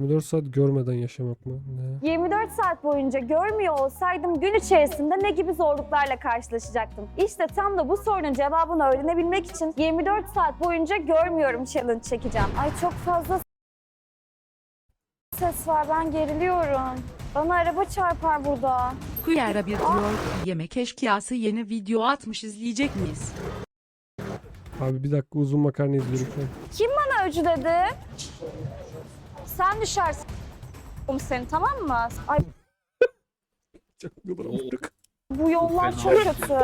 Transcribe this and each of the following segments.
24 saat görmeden yaşamak mı? Ne? 24 saat boyunca görmüyor olsaydım gün içerisinde ne gibi zorluklarla karşılaşacaktım? İşte tam da bu sorunun cevabını öğrenebilmek için 24 saat boyunca görmüyorum challenge çekeceğim. Ay çok fazla ses var ben geriliyorum. Bana araba çarpar burada. Kuyara bir diyor yemek eşkıyası yeni video atmış izleyecek miyiz? Abi bir dakika uzun makarna izliyorum. Kim bana öcü dedi? Sen düşersin seni tamam mı? Ay Çok bu yollar çok kötü.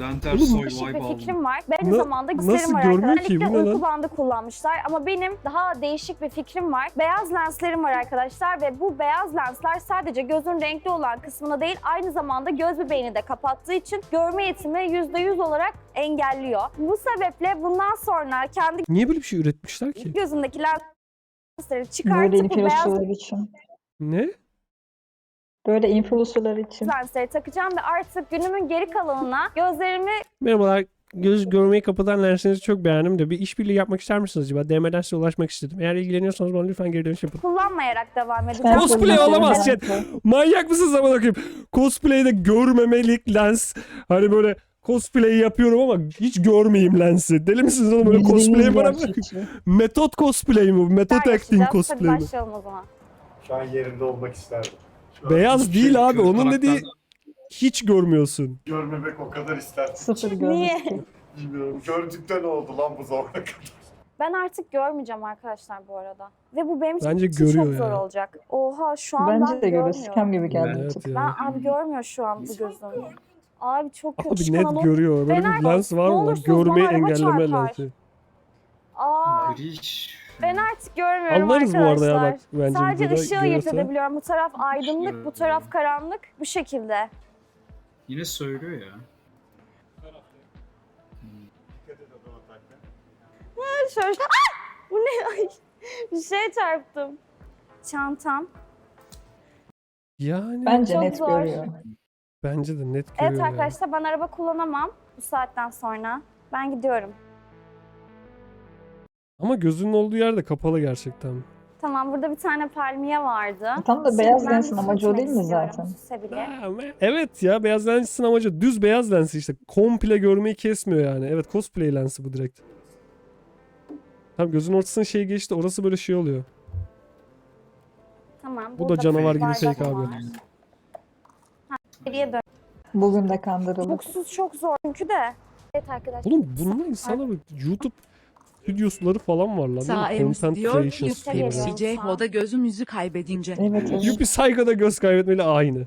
Lenter Oğlum, soy Değişik vibe bir fikrim var. Aynı Na- zamanda nasıl gösterim var görmüyor arkadaşlar. ki? Bu ne Özellikle lan? uyku bandı kullanmışlar ama benim daha değişik bir fikrim var. Beyaz lenslerim var arkadaşlar ve bu beyaz lensler sadece gözün renkli olan kısmına değil aynı zamanda göz bebeğini de kapattığı için görme yetimi %100 olarak engelliyor. Bu sebeple bundan sonra kendi Niye böyle bir şey üretmişler ki? gözündeki lensleri Böyle çıkartıp bu beyaz influencerlar için. Ne? Böyle influencerlar için. lensleri takacağım ve artık günümün geri kalanına gözlerimi Merhabalar. Göz görmeyi kapatan lensinizi çok beğendim de bir işbirliği yapmak ister misiniz acaba? DM'den size ulaşmak istedim. Eğer ilgileniyorsanız bana lütfen geri dönüş yapın. kullanmayarak devam edeceğim. Cosplay olamaz yaşıyorum. Manyak mısın zaman okuyayım? Cosplay'de görmemelik lens. Hani böyle cosplay yapıyorum ama hiç görmeyeyim lensi. Deli misiniz oğlum böyle cosplay bana gerçekçi. Metot cosplay mi? bu? Metot acting yaşayacağız? cosplay mi? Başlayalım o zaman. Şu an yerinde olmak isterdim. Beyaz değil şey abi. Onun dediği hiç görmüyorsun. görmemek o kadar isterdim. Sıfır Niye? görmüş. Bilmiyorum. Gördükten oldu lan bu zamana kadar. Ben artık görmeyeceğim arkadaşlar bu arada. Ve bu benim için Bence çok görüyor zor ya. olacak. Oha şu an Bence ben de görüyor. görmüyorum. Scam gibi geldi. Evet Ben ya. abi görmüyor şu an bu gözüm. Abi çok kötü. Abi Şu net kanal- görüyor. Böyle Fener bir lens var Ne mı? lan? olursunuz Görmeyi araba engelleme çarpar. lensi. Aa, Gri. Ben artık görmüyorum Anlarız bu arada ya arkadaşlar. bak bence Sadece ışığı ayırt görürse. edebiliyorum. Bu taraf aydınlık, bu taraf karanlık. Bu şekilde. Yine söylüyor ya. Dikkat et adama takma. Şöyle... Ah! Bu ne? Ay, bir şeye çarptım. Çantam. Yani Bence Çok net zor. görüyor. bence de net görüyor Evet ya. arkadaşlar ben araba kullanamam bu saatten sonra. Ben gidiyorum. Ama gözünün olduğu yer de kapalı gerçekten. Tamam burada bir tane palmiye vardı. Tam da Şimdi beyaz ben lensin amacı o değil mi istiyorum zaten? Süse bile. Ama Evet ya beyaz lensin amacı düz beyaz lensi işte. Komple görmeyi kesmiyor yani. Evet cosplay lensi bu direkt. Tam gözün ortasına şey geçti orası böyle şey oluyor. Tamam. Bu da burada canavar gibi bardak fake abi. var. Ha, Geriye dön. Bugün de kandırıldı. Buksuz çok zor çünkü de. Evet arkadaşlar. Oğlum bunun insanlar YouTube stüdyoları falan var lan. Sağ değil mi? Ems Content diyor creation ki stüdyoları. geliyor. Hepsi Ceho'da gözümüzü kaybedince. Evet evet. Yuppie Psycho'da göz kaybetmeli aynı.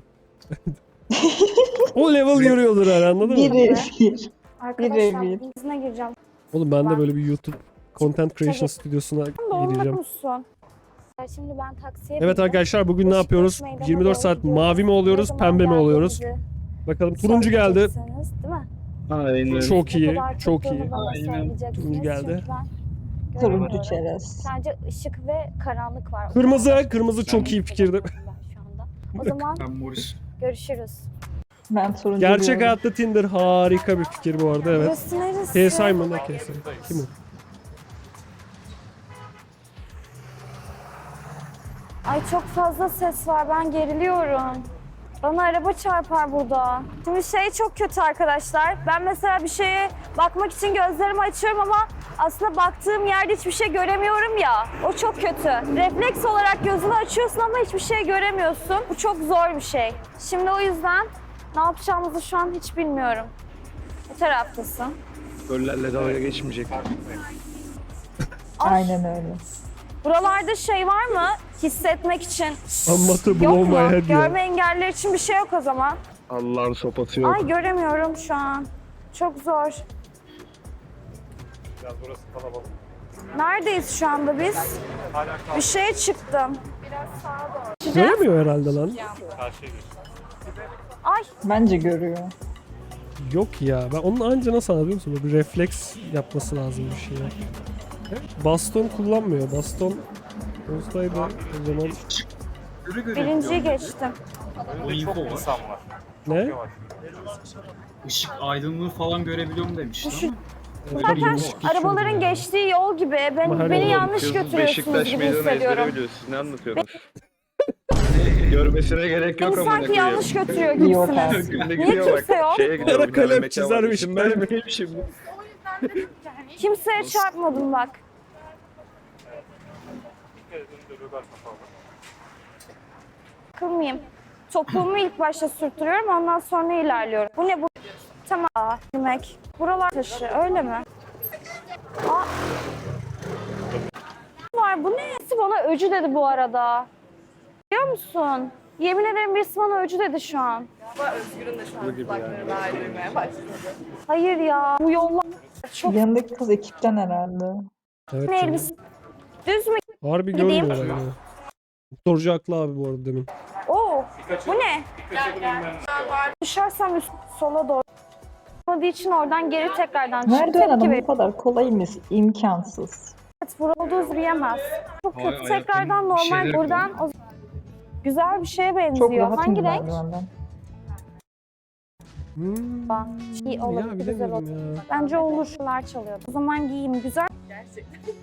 o level yürüyordur yani anladın mı? Biri bir. Arkadaşlar bir. izine gireceğim. Oğlum ben de böyle bir YouTube content creation stüdyosuna Doğru gireceğim. musun? Şimdi ben taksiye Evet bindim. arkadaşlar bugün ne Beşiktaş yapıyoruz? meydana 24 doğru saat gidiyoruz. mavi mi Ne oluyoruz, zaman pembe mi oluyoruz? Bakalım turuncu geldi. söyleyeceksiniz, Değil mi? Aynen. Çok iyi, çok iyi. Aynen. Turuncu geldi. Turuncu çerez. Sadece ışık ve karanlık var. Kırmızı, kırmızı çok iyi fikirdi. Ben şu anda. O zaman görüşürüz. Ben turuncu Gerçek diyorum. hayatta Tinder harika bir fikir bu arada evet. Burası neresi? KSI mı ne KSI? Kim o? Ay çok fazla ses var. Ben geriliyorum. Bana araba çarpar burada. Şimdi şey çok kötü arkadaşlar. Ben mesela bir şeye bakmak için gözlerimi açıyorum ama aslında baktığım yerde hiçbir şey göremiyorum ya. O çok kötü. Refleks olarak gözünü açıyorsun ama hiçbir şey göremiyorsun. Bu çok zor bir şey. Şimdi o yüzden ne yapacağımızı şu an hiç bilmiyorum. Bu taraftasın. Gollerle dalga geçmeyecek. Aynen öyle. Buralarda şey var mı? Hissetmek için. Amma blow Yok mu? head ya. Görme engelliler için bir şey yok o zaman. Allah'ın sopası yok. Ay göremiyorum şu an. Çok zor. Biraz burası kalabalık. Neredeyiz şu anda biz? Hala kal. Bir şeye çıktım. Göremiyor herhalde lan. Karşıya geç. Ay Bence görüyor. Yok ya. Ben onun anca nasıl anladın musun? Böyle Bir refleks yapması lazım bir şeye. Baston kullanmıyor. Baston olsaydı o zaman birinciyi geçtim. O Önünde çok var. insan var. ne? Yavaş. Işık aydınlığı falan görebiliyorum demişti Şu- ama. Zaten arabaların geçtiği yol gibi. Ben, Ama her beni yol- yanlış Kız götürüyorsunuz Beşiktaş gibi meydanı hissediyorum. ezbere biliyor. Siz ne anlatıyorsunuz? Görmesine gerek yok ama sanki yanlış götürüyor gibisiniz. Niye kimse yok? Şeye gidiyor. Kara bir kalem tane mekan var. çizermişim ben. şimdi. Kimseye çarpmadım bak. Bir Kılmayayım. Topuğumu ilk başta sürtürüyorum ondan sonra ilerliyorum. Bu ne bu? Tamam. Aa, demek. Buralar taşı öyle mi? Aa. Var bu ne? Birisi bana öcü dedi bu arada. Biliyor musun? Yemin ederim birisi bana öcü dedi şu an. Özgür'ün de şu an kulakları duymaya başladı. Hayır ya. Bu yollar çok Yanındaki kız ekipten herhalde. Evet ne elbise. Düz mü? Harbi Gideyim. görmüyorlar yani. Motorcu haklı abi bu arada demin. Oo. Bu ne? Düşersem üst sola doğru. Olmadığı için oradan geri tekrardan çık. Merdiven Tepki adam bu kadar kolay mı? İmkansız. Evet, burada yürüyemez. Çok Ay, kötü. Tekrardan bir normal şeyler buradan o... güzel bir şeye Çok benziyor. rahatım Hangi bu renk? merdivenden. Hmm. İyi ya olabilir, güzel olur. ya. Bence olur. Şunlar çalıyordu. O zaman giyeyim. Güzel. Gerçekten.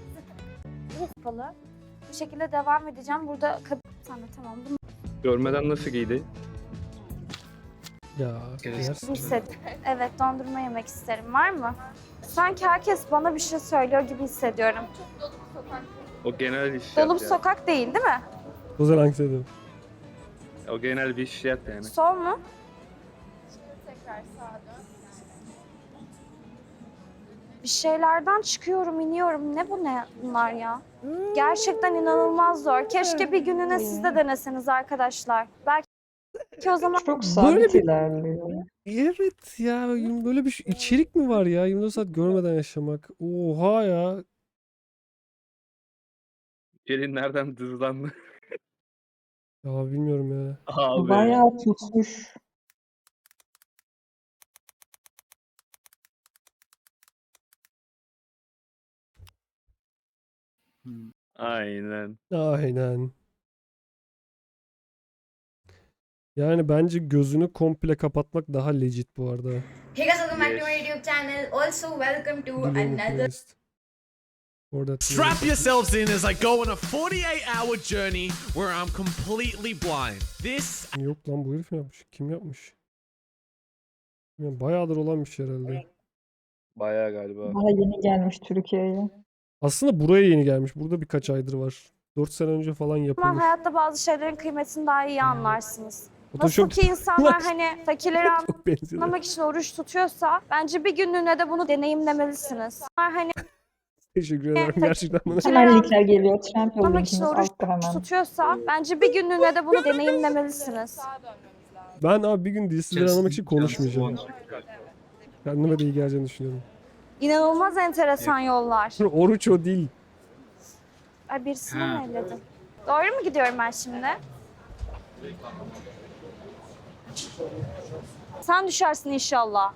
Bu şekilde devam edeceğim. Burada kadın... Tamam tamam. Bunu Görmeden nasıl giydi? Ya. Yersin. hisset. Evet dondurma yemek isterim. Var mı? Sanki herkes bana bir şey söylüyor gibi hissediyorum. O genel hissiyat Dolu bir yani. sokak değil değil mi? O zaman hangisi dedim. O genel bir hissiyat yani. Sol mu? Bir şeylerden çıkıyorum, iniyorum. Ne bu ne bunlar ya? Gerçekten inanılmaz zor. Keşke bir gününe siz de deneseniz arkadaşlar. Belki o zaman Çok sabit Böyle bir- ilerliyor. Evet ya böyle bir içerik mi var ya 24 saat görmeden yaşamak. Oha ya. Gelin nereden hızlandı? Ya bilmiyorum ya. Abi. Bayağı tutmuş. Aynen. Aynen. Yani bence gözünü komple kapatmak daha legit bu arada. Hey guys, welcome back to my. YouTube channel. Also, welcome to another Strap yourselves in as I go on a 48 hour journey where I'm completely blind. This Yok lan bu herif mi yapmış? Kim yapmış? Bayağıdır olan bir şey herhalde. Bayağı galiba. Daha yeni gelmiş Türkiye'ye. Aslında buraya yeni gelmiş. Burada birkaç aydır var. 4 sene önce falan Ama yapılmış. hayatta bazı şeylerin kıymetini daha iyi anlarsınız. Nasıl Photoshop ki insanlar hani fakirleri anlamak için oruç tutuyorsa bence bir günlüğüne de bunu deneyimlemelisiniz. Hani Teşekkür ederim gerçekten bana. Hemen linkler geliyor. Yol anlamak için oruç tutuyorsa bence bir günlüğüne de bunu deneyimlemelisiniz. Sağa dönmemiz lazım. Ben abi bir gün dilsizleri anlamak için konuşmayacağım. Kendime de iyi geleceğini düşünüyorum. İnanılmaz enteresan yollar. Oruç o değil. Ay birisini Ha. mi elledim? Doğru mu gidiyorum ben şimdi? Sen düşersin inşallah.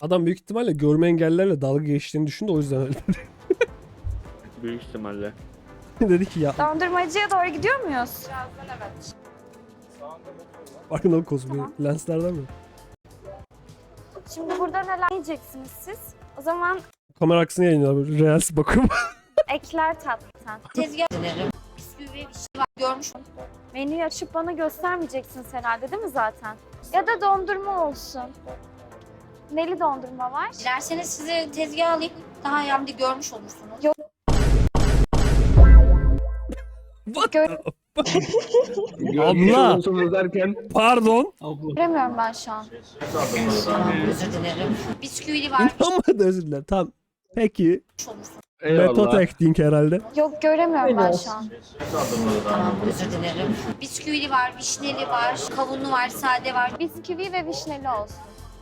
Adam büyük ihtimalle görme engellerle dalga geçtiğini düşündü o yüzden öyle. Büyük ihtimalle. dedi ki ya Dondurmacıya doğru gidiyor muyuz? Birazdan evet. Farkındalık cosplay. Tamam. Lenslerden mi? Şimdi burada neler yiyeceksiniz siz? O zaman Kamera arkasına yayınlıyorlar böyle reels bakıyorum. ekler tatlıdan. tezgah bisküvi bir şey var görmüş. Menüyü açıp bana göstermeyeceksiniz herhalde değil mi zaten? Ya da dondurma olsun. Neli dondurma var? Dilerseniz size tezgah alayım. Daha de görmüş olursunuz. Yok. Gör- Abla! Olsunuz derken Pardon. Göremiyorum ben şu an. Tamam özür dilerim. Bisküvili var İnanmadı özür dilerim. Tamam. Peki. olursunuz. Metot eyvallah. acting herhalde. Yok göremiyorum ben şu an. Tamam özür dilerim. Bisküvili var, vişneli var, kavunlu var, sade var. Bisküvi ve vişneli olsun.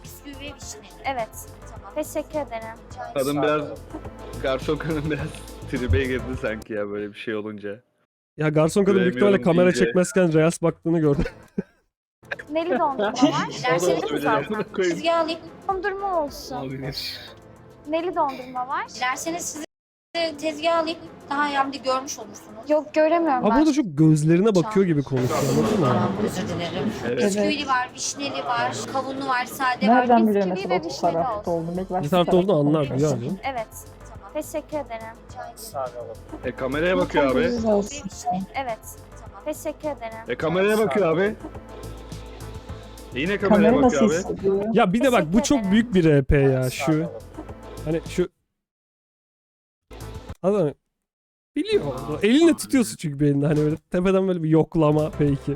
Bisküvi ve vişneli. Evet. Tamam. Teşekkür ederim. Kadın biraz garson kadın biraz tribe girdi sanki ya böyle bir şey olunca. Ya garson kadın büyük ihtimalle Göremiyorum kamera deyince. çekmezken reels baktığını gördüm. Neli dondurma var. Dilerseniz Olabilir. zaten. tezgah alayım. Dondurma olsun. Olabilir. Neli dondurma var. Dilerseniz size Tezgah alayım. Daha de görmüş olursunuz. Yok göremiyorum Abi ben. burada çok gözlerine bakıyor gibi konuşuyor anladın mı? Tamam özür dilerim. Evet. Bisküvili var, vişneli var, kavunlu var, sade var. Nereden biliyor bisküvi mesela ve vişneli tarafta olsun. olduğunu? Belki başka Bir tarafta tarafta olduğunu anlar biliyor musun? Evet. Teşekkür ederim. Sade alalım. E kameraya bakıyor abi. Evet. Tamam. Teşekkür ederim. E kameraya bakıyor abi. E, Yine kameraya Kamera nasıl bakıyor abi. hissediyor? Ya bir de bak bu Teşekkür çok ederim. büyük bir RP ya şu. Hani şu Adam biliyor. Elinle tutuyorsun çünkü bir elinde. Hani böyle tepeden böyle bir yoklama peki.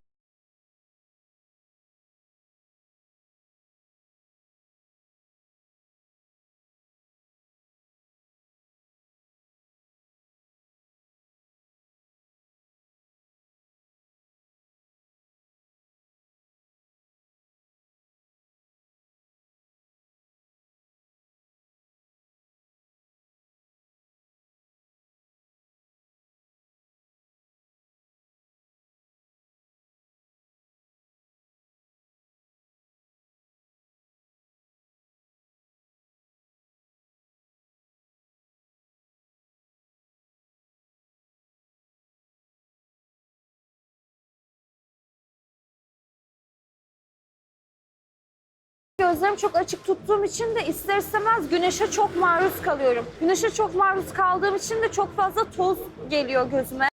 Gözlerimi çok açık tuttuğum için de ister istemez güneşe çok maruz kalıyorum. Güneşe çok maruz kaldığım için de çok fazla toz geliyor gözüme.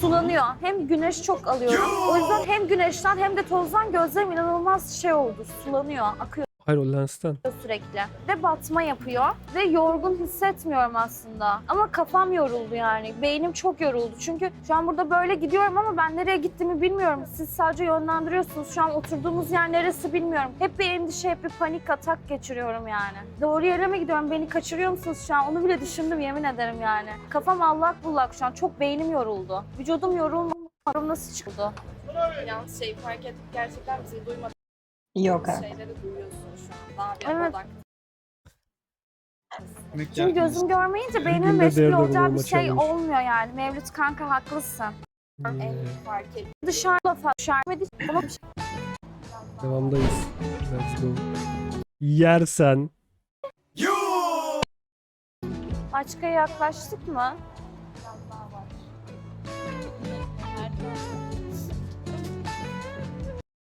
Sulanıyor. Hem güneş çok alıyorum. O yüzden hem güneşten hem de tozdan gözlerim inanılmaz şey oldu. Sulanıyor, akıyor Hayır o lensten. sürekli. Ve batma yapıyor. Ve yorgun hissetmiyorum aslında. Ama kafam yoruldu yani. Beynim çok yoruldu. Çünkü şu an burada böyle gidiyorum ama ben nereye gittiğimi bilmiyorum. Siz sadece yönlendiriyorsunuz. Şu an oturduğumuz yer neresi bilmiyorum. Hep bir endişe, hep bir panik atak geçiriyorum yani. Doğru yere mi gidiyorum? Beni kaçırıyor musunuz şu an? Onu bile düşündüm yemin ederim yani. Kafam allak bullak şu an. Çok beynim yoruldu. Vücudum yorulmadı. Nasıl çıktı? Yalnız şey fark ettik gerçekten bizim duymadığımız Yok abi. şeyleri duyuyorsun şu an. Daha bir Evet. odak. Çünkü gözüm görmeyince beynimin Günde meşgul Daredevil olacağı bir olma şey challenge. olmuyor yani. Mevlüt kanka haklısın. Hmm, En fark ettik. Dışarıda falan dışarıda ona bir şey Devamdayız. Let's go. Yersen. Başka yaklaştık mı?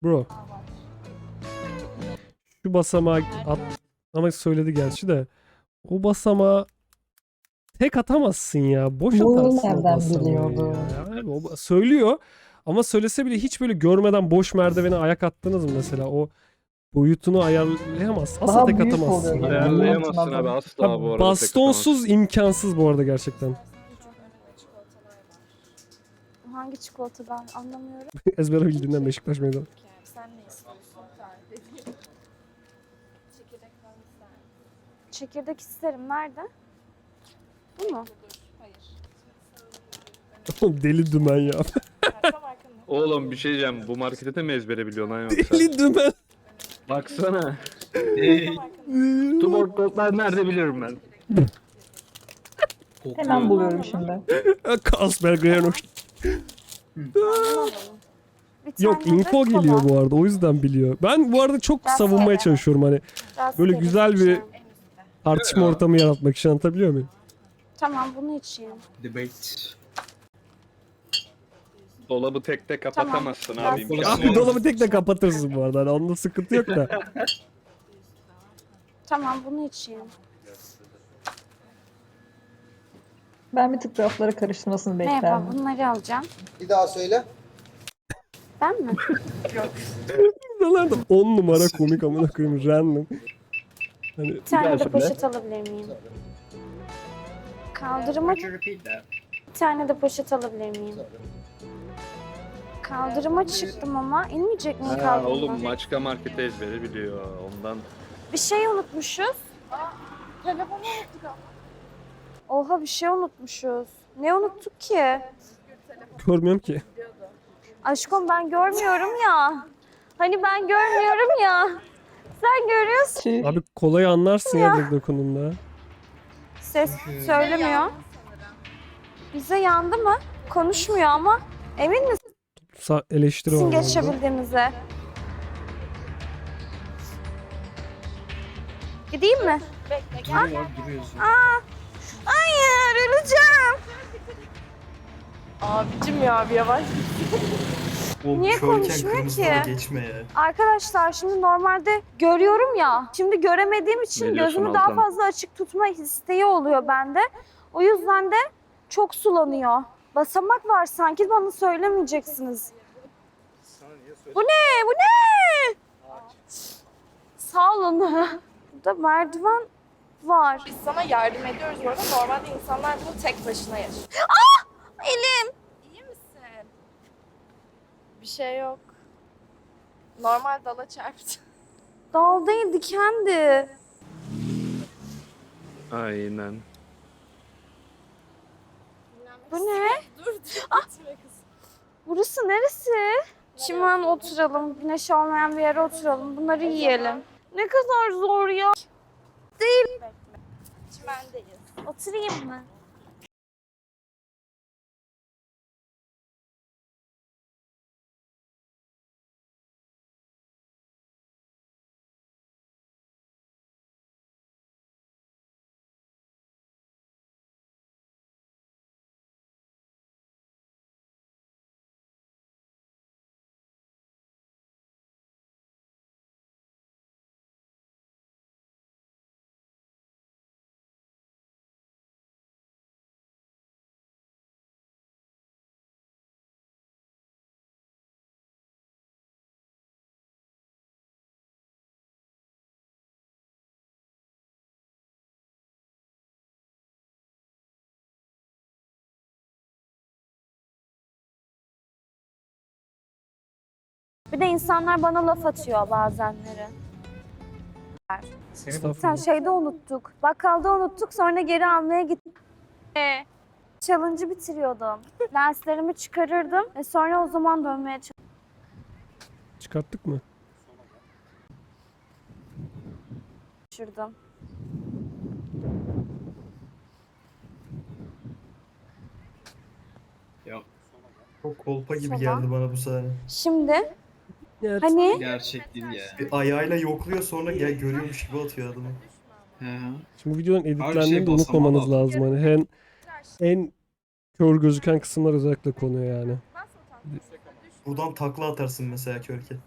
Bro. Şu basamağı at ama söyledi gerçi de. O basamağı tek atamazsın ya. Boş Bu atarsın o basamağı biliyordu? ya. Abi o söylüyor ama söylese bile hiç böyle görmeden boş merdivene ayak attınız mı mesela? O boyutunu ayarlayamaz. Asla Daha tek atamazsın. yani. Ayarlayamazsın abi asla Ha, bu arada. bastonsuz imkansız bu arada gerçekten. Hangi çikolatadan anlamıyorum. Ezbere bildiğinden Beşiktaş meydanı. Sen ne istiyorsun? Tarif edeyim. Çekirdek falan ister misin? Çekirdek isterim. Nerede? Bu mu? Hayır. Deli dümen ya. Oğlum bir şey diyeceğim. Bu markete de mi ezbere biliyorsun lan yoksa? Deli dümen. Baksana. Tuborg Gold'lar nerede biliyorum ben. Hemen buluyorum şimdi. Kasper Grenoş. Yok de info kola. geliyor bu arada o yüzden biliyor. Ben bu arada çok savunmaya çalışıyorum hani Rastgele böyle güzel bir- seçeceğim. Tartışma ortamı yaratmak için anlatabiliyor muyum? Tamam bunu içeyim. Debate. Dolabı tek tek kapatamazsın Tamam. abi. Abi. Abi dolabı tek de kapatırsın bu arada hani onda sıkıntı yok da. Tamam bunu içeyim. Ben bir tık rafları karıştırmasını Merhaba beklerdim. bunları alacağım. Bir daha söyle. Ben mi? Buralar da 10 numara komik amına koyayım random. Hani Bir tane de poşet alabilir miyim? Kaldırıma Could you repeat that? bir tane de poşet alabilir miyim? Kaldırıma çıktım ama inmeyecek miyim Ha, kaldırıma? oğlum Maçka markete ezbere biliyor. Ondan Bir şey unutmuşuz. Telefonu unuttuk ama. Oha bir şey unutmuşuz. Ne unuttuk ki? görmüyorum ki. Aşkım ben görmüyorum ya. Hani ben görmüyorum ya. Tüh. Abi kolayı anlarsın ya direkt dokunduğunda. Ses söylemiyor. Bize yandı mı? Konuşmuyor ama. Emin misin Sa eleştiri var. geçebildiğimize? Gideyim mi? Bekle gel. var duru yazıyor. Aa, hayır öleceğim. Abicim ya bir yavaş. O Niye körken konuşmuyor ki? geçme ya. Arkadaşlar şimdi normalde görüyorum ya. Şimdi göremediğim için Ne diyorsun gözümü daha Altan? fazla açık tutma isteği oluyor bende. O yüzden de çok sulanıyor. Basamak var sanki bana söylemeyeceksiniz. Bu ne? Bu ne? Sağ olun. Burada merdiven var. Biz sana yardım ediyoruz bu arada. Normalde insanlar bunu tek başına yaşıyor. Elim. Bir şey yok. Normal dala çarptı. Dal değil dikendi. Aynen. Bu ne? Dur dur. Kız. Burası neresi? Çimen oturalım. Güneş olmayan bir yere oturalım. Bunları yiyelim. Ne kadar zor ya. Bekle. Çimendeyiz. Oturayım mı? Bir de insanlar bana laf atıyor bazenleri. Sen Estağfurullah. şeyde unuttuk. Bakkalda unuttuk sonra geri almaya gittik. Ee, Challenge'ı bitiriyordum. Lenslerimi çıkarırdım ve sonra o zaman dönmeye Çıkarttık mı? çalışırdım. Ya Çok kolpa gibi Tamam. geldi bana bu sahne. Şimdi Evet. hani gerçek değil ya. Bir ayağıyla yokluyor sonra gel görüyormuş gibi atıyor adamı. He. Şimdi bu videonun şey editlendiğini de basamağı unutmamanız lazım. lazım. Hani en, en kör gözüken kısımlar özellikle konuyor yani. Buradan takla atarsın mesela körken.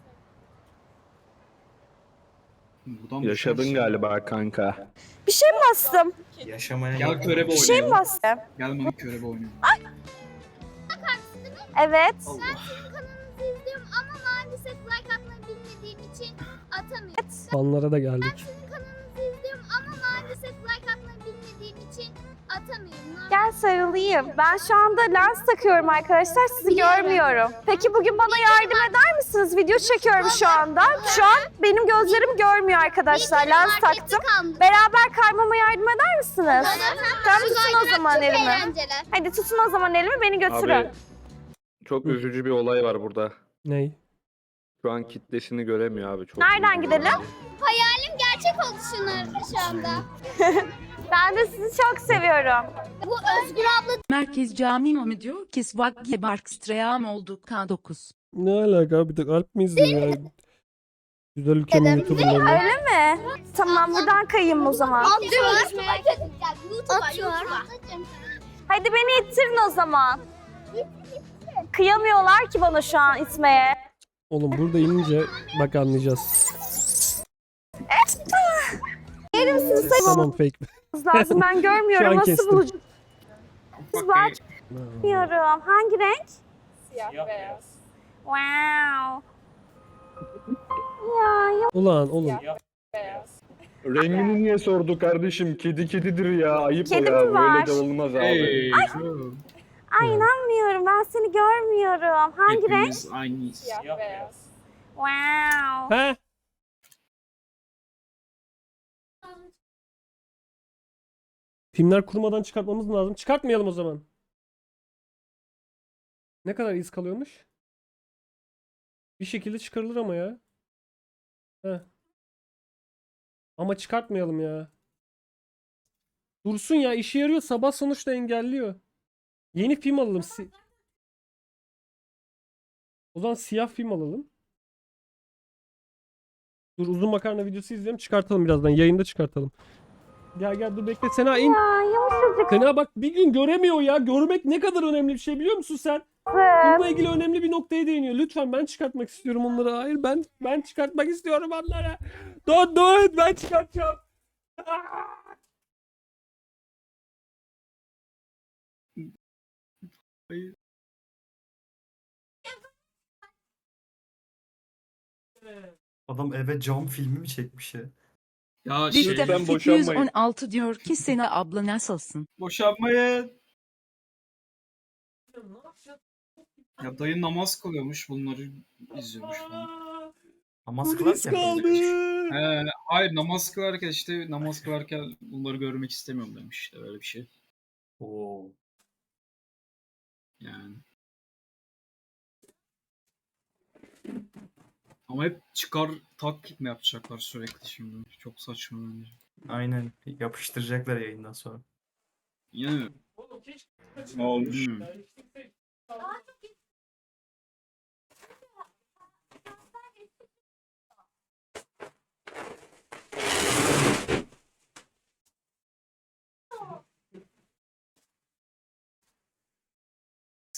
Buradan Yaşadın düşersin. galiba kanka. bir şey mi bastım? Yaşamaya Gel körebe Bir şey mi bastım? Gel bana körebe oynayalım. Evet. Allah. izliyorum ama için atamıyorum. Fanlara da geldik. Sizin kanalınızı izliyorum ama maalesef like atmayı bilmediğim için atamıyorum. Gel sarılayım. Ben şu anda lens takıyorum arkadaşlar. Sizi Biliyorum. görmüyorum. Peki bugün bana yardım eder misiniz? Video çekiyorum şu anda. Şu an benim gözlerim görmüyor arkadaşlar. Lens taktım. Beraber kaymama yardım eder misiniz? Tamam tutun o zaman elimi. Hadi tutun o zaman elimi beni götürün. Abi çok üzücü bir olay var burada. Ney? Şu an kitlesini göremiyor abi. Çok Nereden gidelim? Hayalim gerçek oldu şunlar şu anda. Ben de sizi çok seviyorum. Bu Özgür abla Merkez Cami mi diyor ki Svagge Barkstream oldu K9. Ne alaka abi? Bir de Alp mi izliyor ya? Güzel ülkemin YouTuber'larını. Öyle mi? Tamam buradan kayayım o zaman. atıyor. Atıyor. Hadi beni ittirin o zaman. Kıyamıyorlar ki bana şu an itmeye. Oğlum burada inince bak anlayacağız. Yerim sizi Tamam fake. lazım. Ben Şu görmüyorum. Nasıl kestim. bulacağım? Bak. Bilmiyorum. Hangi renk? Siyah beyaz. Wow. Ya, ya Ulan oğlum. Beyaz. Rengini niye sordu kardeşim? Kedi kedidir ya. Ayıp Kedi o ya. mi var? Böyle de olmaz abi. Hey. Ay inanmıyorum. Ben seni görmüyorum. Hangi renk? Hepimiz aynıyız. Siyah beyaz. Wow. He? Filmler kurmadan çıkartmamız lazım. Çıkartmayalım o zaman. Ne kadar iz kalıyormuş? Bir şekilde çıkarılır ama ya. Heh. Ama çıkartmayalım ya. Dursun ya işe yarıyor. Sabah sonuçta engelliyor. Yeni film alalım. Si- o zaman siyah film alalım. Dur uzun makarna videosu izleyelim çıkartalım birazdan. Yayında çıkartalım. Gel gel dur bekle Sena in. Ya yumuşacık Sena bak bir gün göremiyor ya. Görmek ne kadar önemli bir şey biliyor musun sen? Bununla ilgili önemli bir noktaya değiniyor. Lütfen ben çıkartmak istiyorum onları. Hayır ben ben çıkartmak istiyorum onları. Don't do it. Ben çıkartacağım. Hayır. Adam eve cam filmi mi çekmiş ya? Ya şey, ben boşanmayın. 216 diyor ki Sena abla nasılsın? boşanmayın. Ya dayı namaz kılıyormuş bunları izliyormuş falan. Namaz kılarken. He, hayır namaz kılarken işte namaz kılarken bunları görmek istemiyorum demiş işte öyle bir şey. Oo. Yani. Ama hep çıkar tak mi yapacaklar sürekli şimdi? Çok saçma bence. Aynen. Yapıştıracaklar yayından sonra. Yine ne olmuş?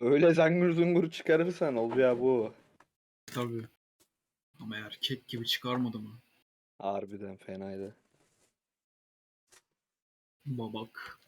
Öyle zangır zungur çıkarırsan olacağı bu. Tabii. Ama erkek gibi çıkarmadı mı? Harbiden fenaydı. Babak.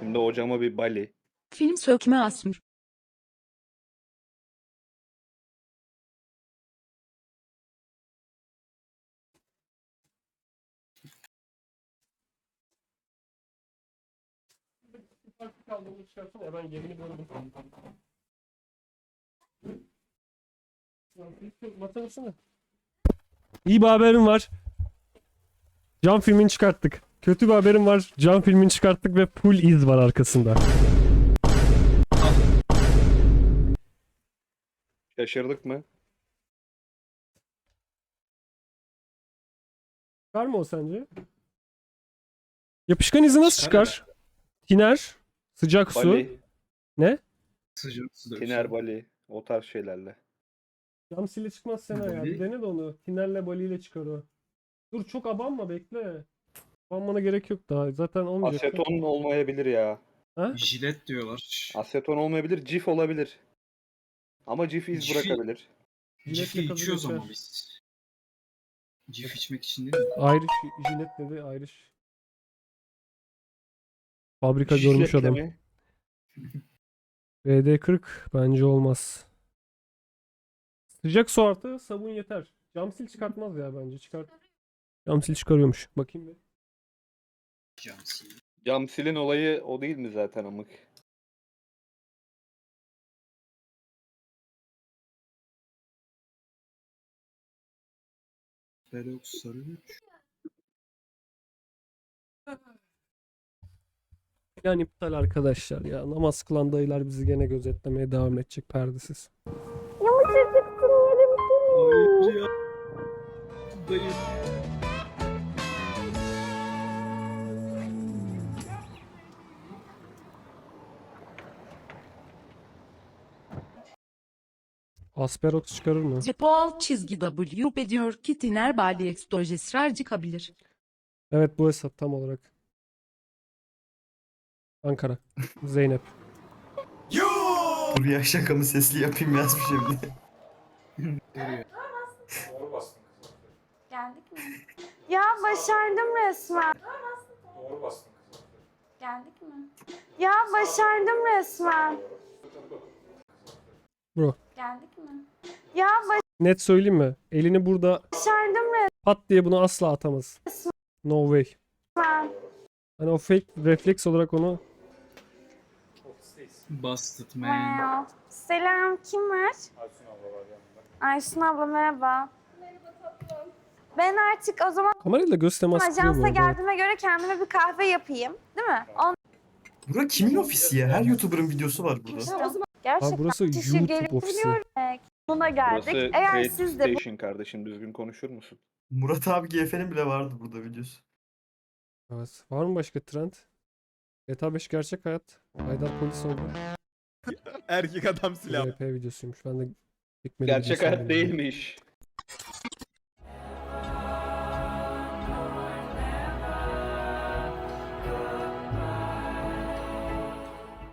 Şimdi hocama bir bali. Film sökme asmır. Ben gemini böldüm. Masa mısın? İyi bir haberim var. Cam filmini çıkarttık. Kötü bir haberim var. Cam filmini çıkarttık ve full iz var arkasında. Şaşırdık mı? Çıkar mı o sence? Yapışkan izi nasıl Çıkar çıkar? Tiner, sıcak su. Bali, Ne? Sıcak su dövüşü. tiner bali. O tarz şeylerle. Cam sile çıkmaz Sena ya. Bali. Bir dene de onu. Tinerle baliyle çıkar o. Dur çok abanma bekle. Abanmana gerek yok daha. Zaten olmayacak. Aseton olmayabilir ya. Ha? Jilet diyorlar. Aseton olmayabilir, cif olabilir. Ama cif iz Cifi- bırakabilir. Jiletle Cif'i içiyoruz ama biz. Cif içmek için değil mi? Irish jilet dedi Irish. Fabrika görmüş adam. mi? VD40 bence olmaz. Sıcak su artı sabun yeter. Cam sil çıkartmaz ya bence çıkart. Cam sil çıkarıyormuş. Bakayım bir. Camsi. Cam silin olayı o değil mi zaten amık? Velox sarı güç. Yani iptal arkadaşlar ya. Namaz kılan dayılar bizi gene gözetlemeye devam edecek perdesiz. Yumuşacıksın yerim Hayır ya. Dayı. Asperox çıkarır mı? Paul çizgi W diyor ki Tiner Bali Exdoje ısrar çıkabilir. Evet bu hesap tam olarak. Ankara. Zeynep. Dur ya şakamı sesli yapayım yazmış şimdi. Doğru bastın kızım. Geldik mi? Ya başardım resmen. Doğru bastın kızım. Geldik mi? Ya başardım resmen. Bro. Geldik mi? Ya Net söyleyeyim mi? Elini burada başardım pat diye bunu asla atamaz. No way. resmen. Hani o fake refleks olarak onu Busted man. Wow. Selam kim var? Aysun abla var yanında. Aysun abla merhaba. Ben artık o zaman kamerayla göz teması kuruyor bu ajansa arada. geldiğime göre kendime bir kahve yapayım. Değil mi? On Bura kimin ofisi ya? Her YouTuber'ın videosu var burada. işte. Abi Gerçekten burası kişi YouTube gelip ofisi. Buna geldik. Burası Eğer Creative siz de bu Station kardeşim düzgün konuşur musun? Murat abi GF'nin bile vardı burada videosu. Evet. Var mı başka trend? GTA 5 gerçek hayat. Haydar polis oldu. Erkek adam silah. RP videosuymuş. Ben de Gerçek hayat değilmiş.